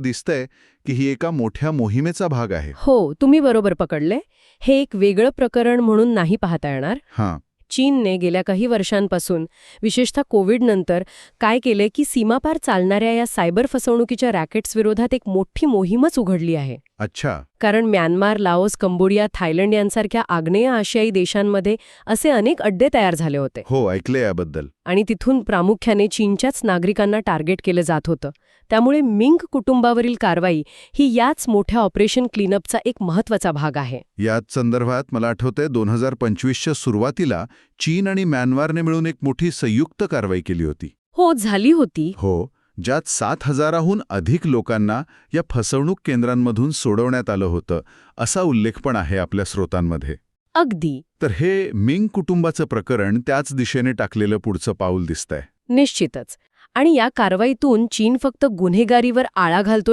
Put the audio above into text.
दिसतंय की ही एका मोठ्या मोहिमेचा भाग आहे. हो तुम्ही बरोबर पकडले. हे एक वेगळं प्रकरण म्हणून नाही पाहता येणार. हां. चीनने गेल्या काही वर्षांपासून विशेषतः कोविडनंतर काय केलंय की सीमापार चालणाऱ्या या सायबर फसवणुकीच्या रॅकेट्स विरोधात एक मोठी मोहीमच उघडली आहे. अच्छा. कारण म्यानमार लाओस कंबोडिया थायलंड यांसारख्या आग्नेय आशियाई देशांमध्ये असे अनेक अड्डे तयार झाले होते. हो ऐकले याबद्दल. आणि तिथून प्रामुख्याने चीनच्याच नागरिकांना टार्गेट केलं जात होतं. त्यामुळे मिंग कुटुंबावरील कारवाई ही याच मोठ्या ऑपरेशन क्लीनअपचा एक महत्त्वाचा भाग आहे. याच संदर्भात मला आठवतंय दोन हजार पंचवीसच्या सुरुवातीला चीन आणि म्यानमारने मिळून एक मोठी संयुक्त कारवाई केली होती. हो झाली होती. हो. ज्यात सात हजाराहून अधिक लोकांना या फसवणूक केंद्रांमधून सोडवण्यात आलं होतं असा उल्लेख पण आहे आपल्या स्रोतांमध्ये. अगदी. तर हे मिंग कुटुंबाचं प्रकरण त्याच दिशेने टाकलेलं पुढचं पाऊल दिसतंय. निश्चितच. आणि या कारवाईतून चीन फक्त गुन्हेगारीवर आळा घालतो